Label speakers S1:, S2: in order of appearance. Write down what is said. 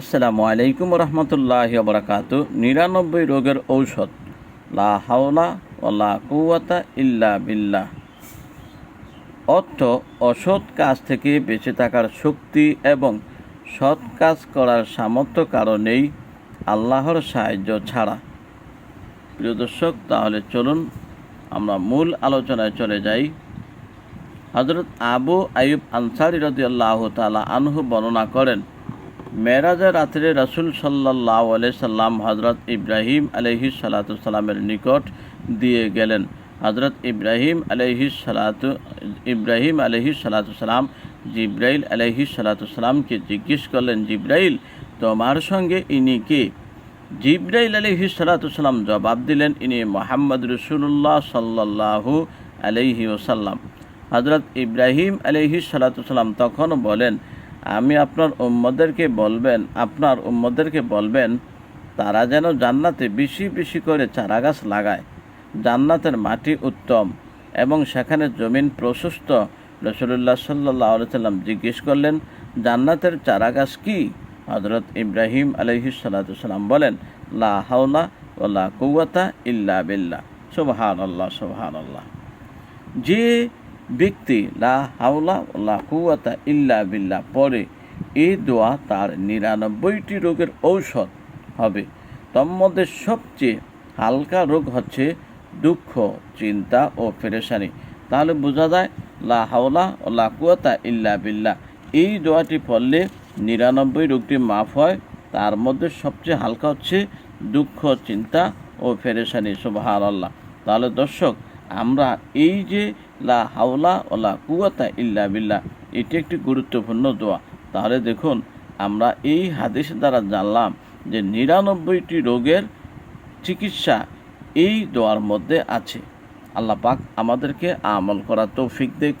S1: আসসালামু আলাইকুম রহমতুল্লাহ বরকাত নিরানব্বই রোগের ঔষধ। লা হাওলা ও লা কুয়াতা ইল্লা বিল্লাহ। অর্থ, অসৎ কাজ থেকে বেঁচে থাকার শক্তি এবং সৎ কাজ করার সামর্থ্য কারণেই আল্লাহর সাহায্য ছাড়া। প্রিয় দর্শক, তাহলে চলুন আমরা মূল আলোচনায় চলে যাই। হজরত আবু আয়ুব আনসারি রদিয়াল্লাহ তালা আনহু বর্ণনা করেন মেরাজের রাত্রে রসুল সাল্লাহ সাল্লাম হজরত ইব্রাহিম আলহি সালাতামের নিকট দিয়ে গেলেন। হজরত ইব্রাহিম আলহি সালাতু, ইব্রাহিম আলহি সালাতাম জিব্রাইল আলহি সালাতামকে জিজ্ঞেস করলেন, জিব্রাইল, তোমার সঙ্গে ইনি কে? জিব্রাইল আলহি সালাতাম জবাব দিলেন, ইনি মোহাম্মদ রসুল্লাহ সাল্লাহু আলহি ওসাল্লাম হজরত ইব্রাহিম আলহি সালাতাম তখন বলেন আমি আপনার উম্মদেরকে বলবেন, আপনার উম্মদেরকে বলবেন, তারা যেন জান্নাতে বেশি বেশি করে চারাগাছ লাগায়। জান্নাতের মাটি উত্তম এবং সেখানে জমিন প্রশস্ত। রসুল্লাহ সাল্লাহ সাল্লাম জিজ্ঞেস করলেন, জান্নাতের চারাগাছ কী? হজরত ইব্রাহিম আলহি সাল্লাম বলেন, লা হাওলা ও লা কৌয়াতা ইল্লা বিল্লা সুবহান আল্লাহ সুবহান আল্লাহ যে ব্যক্তি, লা হাওলা লা কুয়াতা ইল্লা বিল্লা পরে এই দোয়া তার নিরানব্বইটি রোগের ঔষধ হবে। তন্মধ্যে সবচেয়ে হালকা রোগ হচ্ছে দুঃখ, চিন্তা ও ফেরেশানি তাহলে বোঝা যায়, লা হাওলা ও লা কুয়াতা ইল্লা বিল্লা এই দোয়াটি পড়লে নিরানব্বই রোগটি মাফ হয়। তার মধ্যে সবচেয়ে হালকা হচ্ছে দুঃখ, চিন্তা ও ফেরেশানি সুবাহার আল্লাহ তাহলে দর্শক আমরা এই যে লা হাওলা ওলা কুয়াতা ইল্লা বিল্লা এটি একটি গুরুত্বপূর্ণ দোয়া। তাহলে দেখুন, আমরা এই হাদিস দ্বারা জানলাম যে নিরানব্বইটি রোগের চিকিৎসা এই দোয়ার মধ্যে আছে। আল্লাহ পাক আমাদেরকে আমল করা তৌফিক দেখ।